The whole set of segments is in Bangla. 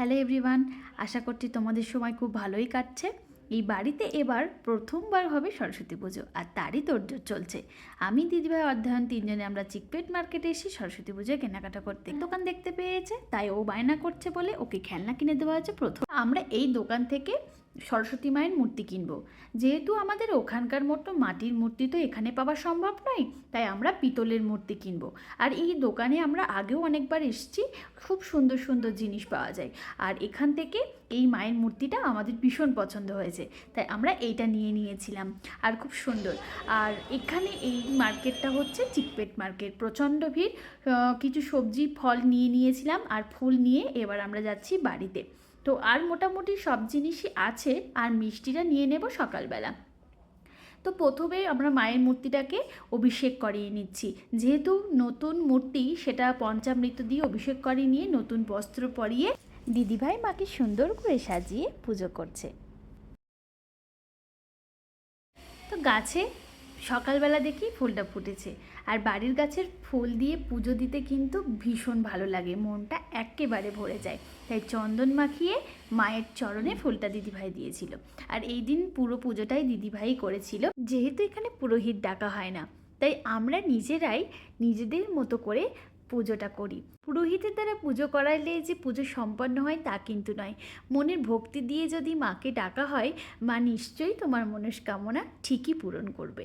হ্যালো এভরিওয়ান আশা করছি তোমাদের সময় খুব ভালোই কাটছে। এই বাড়িতে এবার প্রথমবার হবে সরস্বতী পুজো আর তারই তোড়জোড় চলছে। আমি দিদিভাই অধ্যয়ন তিনজনে আমরা চিকপেট মার্কেটে এসে সরস্বতী পুজোয় কেনাকাটা করতে। দোকান দেখতে পেয়েছে তাই ও বায়না করছে বলে ওকে খেলনা কিনে দেওয়া হয়েছে প্রথম। আমরা এই দোকান থেকে সরস্বতী মায়ের মূর্তি কিনবো। যেহেতু আমাদের ওখানকার মতো মাটির মূর্তি তো এখানে পাওয়া সম্ভব নয়, তাই আমরা পিতলের মূর্তি কিনবো। আর এই দোকানে আমরা আগেও অনেকবার এসেছি, খুব সুন্দর সুন্দর জিনিস পাওয়া যায়। আর এখান থেকে এই মায়ের মূর্তিটা আমাদের ভীষণ পছন্দ হয়েছে, তাই আমরা এইটা নিয়ে নিয়েছিলাম, আর খুব সুন্দর। আর এখানে এই মার্কেটটা হচ্ছে চিকপেট মার্কেট, প্রচণ্ড ভিড়। কিছু সবজি, ফল নিয়ে নিয়েছিলাম, আর ফুল নিয়ে এবার আমরা যাচ্ছি বাড়িতে। তো আর মোটামুটি সব জিনিসই আছে, আর মিষ্টিটা নিয়ে নেব সকালবেলা। তো প্রথমে আমরা মায়ের মূর্তিটাকে অভিষেক করিয়ে নিচ্ছি। যেহেতু নতুন মূর্তি, সেটা পঞ্চামৃত দিয়ে অভিষেক করিয়ে নিয়ে নতুন বস্ত্র পরিয়ে দিদিভাই মাকে সুন্দর করে সাজিয়ে পুজো করছে। তো গাছে সকালবেলা দেখি ফুলটা ফুটেছে। আর বাড়ির গাছের ফুল দিয়ে পুজো দিতে কিন্তু ভীষণ ভালো লাগে, মনটা একেবারে ভরে যায়। তাই চন্দন মাখিয়ে মায়ের চরণে ফুলটা দিদিভাই দিয়েছিল। আর এই দিন পুরো পুজোটাই দিদিভাই করেছিল, যেহেতু এখানে পুরোহিত ডাকা হয় না। তাই আমরা নিজেরাই নিজেদের মতো করে পুজোটা করি। পুরোহিতের দ্বারা পুজো করাইলে যে পুজো সম্পন্ন হয় তা কিন্তু নয়। মনের ভক্তি দিয়ে যদি মাকে ডাকা হয়, মা নিশ্চয়ই তোমার মনস্কামনা ঠিকই পূরণ করবে।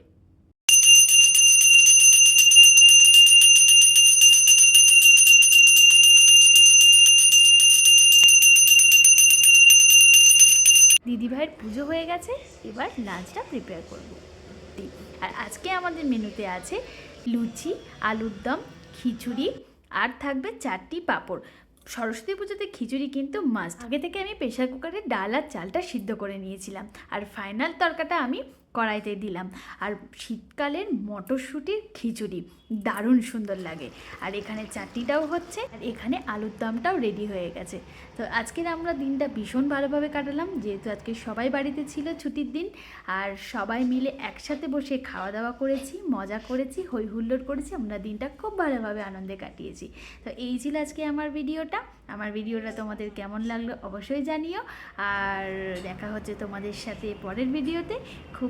দিদিভাইয়ের পুজো হয়ে গেছে, এবার লাঞ্চটা প্রিপেয়ার করব। আর আজকে আমাদের মেনুতে আছে লুচি, আলুর দম, খিচুড়ি, আর থাকবে চারটি পাঁপড়। সরস্বতী পুজোতে খিচুড়ি কিন্তু মাস্ট আগে থেকে আমি প্রেশার কুকারে ডাল আর চালটা সিদ্ধ করে নিয়েছিলাম। আর ফাইনাল তরকাটা আমি কড়াইতে দিলাম। আর শীতকালের মটরশুঁটির খিচুড়ি, দারুণ সুন্দর লাগে। আর এখানে চাটনিটাও হচ্ছে, আর এখানে আলুর দমটাও রেডি হয়ে গেছে। তো আজকের আমরা দিনটা ভীষণ ভালোভাবে কাটালাম, যেহেতু আজকে সবাই বাড়িতে ছিল ছুটির দিন। আর সবাই মিলে একসাথে বসে খাওয়া দাওয়া করেছি, মজা করেছি হই হুল্লোড় করেছি, আমরা দিনটা খুব ভালোভাবে আনন্দে কাটিয়েছি। তো এই ছিল আজকে আমার ভিডিওটা। আমার ভিডিওটা তোমাদের কেমন লাগল অবশ্যই জানিও। আর দেখা হচ্ছে তোমাদের সাথে পরের ভিডিওতে। খুব